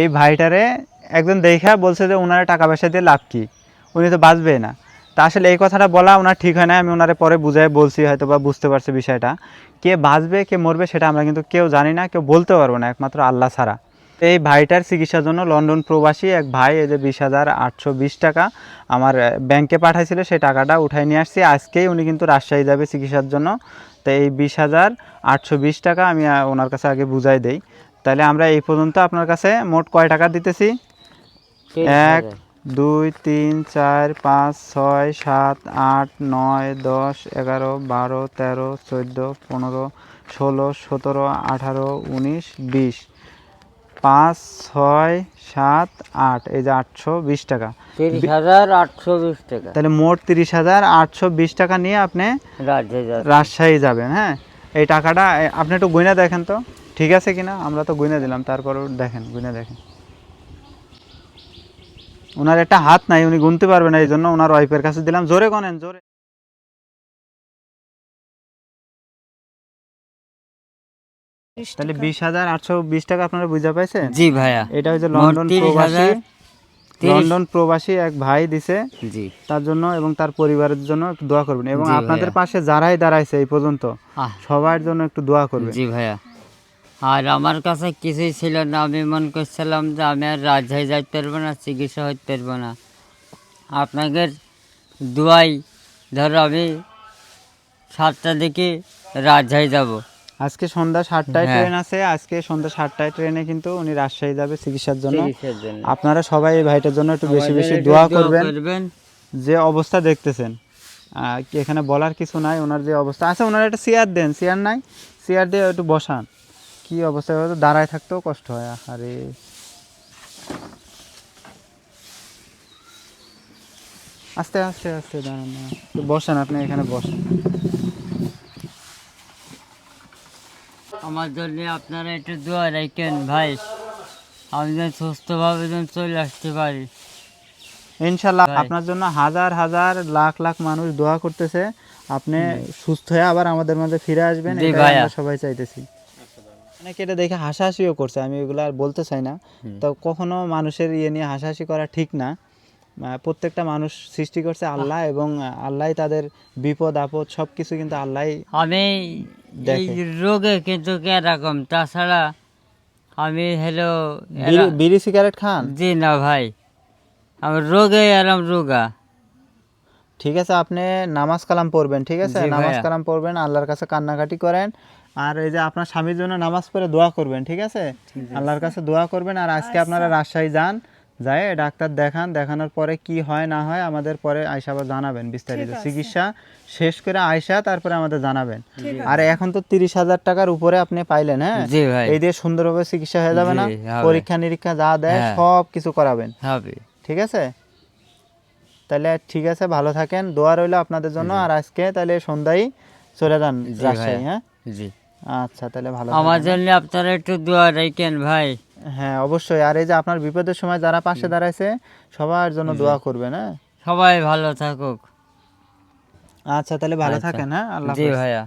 এই ভাইটারে একজন দেখা বলছে যে ওনারা টাকা পয়সা দিয়ে লাভ কি? উনি তো বাঁচবে না। তা আসলে এই কথাটা বলা ওনার ঠিক হয় না, আমি ওনারে পরে বুঝাই বলছি হয়তো বা বুঝতে পারছে বিষয়টা। কে বাঁচবে, কে মরবে সেটা আমরা কিন্তু কেউ জানি না, কেউ বলতে পারব না, একমাত্র আল্লাহ ছাড়া। এই ভাইটার চিকিৎসার জন্য লন্ডন প্রবাসী এক ভাই, এই যে বিশ হাজার আটশো বিশ টাকা আমার ব্যাংকে পাঠাইছিল, সেই টাকাটা উঠাই নিয়ে আসছি। আজকেই উনি কিন্তু রাজশাহী যাবে চিকিৎসার জন্য। তো এই বিশ হাজার আটশো বিশ টাকা আমি ওনার কাছে আগে বুঝাই দেই। তাহলে আমরা এই পর্যন্ত আপনার কাছে মোট কয় টাকা দিতেছি? এক দুই তিন চার পাঁচ ছয় সাত আট নয় দশ এগারো বারো তেরো চোদ্দ পনেরো ষোলো সতেরো আঠারো উনিশ বিশ। পাঁচ ছয় সাত আট এই যে আটশো বিশ টাকা। তিরিশ হাজার আটশো বিশ টাকা। তাহলে মোট তিরিশ হাজার আটশো বিশ টাকা নিয়ে আপনি রাজশাহী যাবেন হ্যাঁ? এই টাকাটা আপনি একটু গুইনা দেখেন তো। ঠিক আছে কিনা? আমরা তো গুইনা দিলাম তারপরও দেখেন গুইনা দেখেন। ওনার একটা হাত নাই উনি গুনতে পারবেন না এই জন্য ওনার ওয়াইফের কাছে দিলাম। জোরে গনেন জোরে। তাহলে বিশ হাজার আটশো বিশ টাকা আপনারা বুঝা পাইছেন? জি ভাইয়া। এটা হচ্ছে লন্ডন প্রবাসী লন্ডন প্রবাসী এক ভাই দিছে। জি। তার জন্য এবং তার পরিবারের জন্য একটু দোয়া করবেন। এবং আপনাদের পাশে যারাই দাঁড়াইছে এই পর্যন্ত সবার জন্য একটু দোয়া করবেন। জি ভাইয়া। আর আমার কাছে কিছুই ছিল না। আমি মনে করছিলাম যে আমি আর রাজশাহী যাইতে পারব না চিকিৎসা হইতে পারব না। আপনাদের দুয়াই ধরো আমি সাতটা দিকে রাজশাহী যাব। আজকে সন্ধ্যা সাতটায় হ্যাঁ। ট্রেন আছে। আজকে সন্ধ্যা সাতটায় ট্রেনে কিন্তু উনি রাজশাহী যাবে চিকিৎসার জন্য। আপনারা সবাই এই ভাইটার জন্য একটু বেশি বেশি দোয়া করবেন। যে অবস্থা দেখতেছেন। এখানে বলার কিছু নাই ওনার যে অবস্থা। আচ্ছা ওনার একটা চেয়ার দেন। চেয়ার নাই? চেয়ার দিয়ে একটু বসান। কি অবস্থা হয়তো দাঁড়ায় থাকতেও কষ্ট হয় আরে আস্তে আস্তে আস্তে দাঁড়ান না। বসেন আপনি এখানে বসেন। আমার জন্য আপনারা একটু দোয়া রাখেন ভাই। আমি যেন সুস্থভাবে যেন চলে আসতে পারি। ইনশাল্লাহ আপনার জন্য হাজার হাজার লাখ লাখ মানুষ দোয়া করতেছে। আপনি সুস্থ হয়ে আবার আমাদের মাঝে ফিরে আসবেন। সবাই চাইতেছি। অনেকে এটা দেখে হাসাহাসিও করছে আমি এগুলো আর বলতে চাই না। তো কখনো মানুষের ইয়ে নিয়ে হাসাহাসি করা ঠিক না। প্রত্যেকটা মানুষ সৃষ্টি করছে আল্লাহ এবং আল্লাহ তাদের বিপদ আপদ সব কিছু কিন্তু আল্লাহ আমি এই রোগে কিন্তু এরকম তাছাড়া আমি হলো বিড়ি সিগারেট খান? জি না ভাই। আমার রোগে এরম রোগা। ঠিক আছে আপনি নামাজ কালাম পড়বেন ঠিক আছে? নামাজ কালাম পড়বেন আল্লাহর কাছে কান্নাকাটি করেন। আর এই যে আপনার স্বামীর জন্য নামাজ পড়ে দোয়া করবেন ঠিক আছে? আল্লাহর কাছে দোয়া করবেন। আর আজকে আপনারা রাজশাহী যান যায় ডাক্তার দেখান দেখানোর পরে কি হয় না হয় আমাদের পরে আয়সা আবার জানাবেন বিস্তারিত। চিকিৎসা শেষ করে আয়সা তারপরে আমাদের জানাবেন। আর এখন তো তিরিশ হাজার টাকার উপরে আপনি পাইলেন হ্যাঁ? এই দিয়ে সুন্দরভাবে চিকিৎসা হয়ে যাবে না? পরীক্ষা নিরীক্ষা যা দেয় হ্যাঁ। সব কিছু করাবেন। ঠিক আছে? তাহলে ঠিক আছে ভালো থাকেন। দোয়া রইল আপনাদের জন্য। আর আজকে তাহলে সন্ধ্যায় চলে যান রাজশাহী হ্যাঁ? জি। আচ্ছা তাহলে ভালো আমার জন্য আপনারা একটু দোয়া রাখেন ভাই। হ্যাঁ অবশ্যই। আর এই যে আপনার বিপদের সময় যারা পাশে দাঁড়াইছে সবার জন্য দোয়া করবেন হ্যাঁ? সবাই ভালো থাকুক। আচ্ছা তাহলে ভালো আচ্ছা। থাকেন হ্যাঁ? আল্লাহ জি ভাইয়া।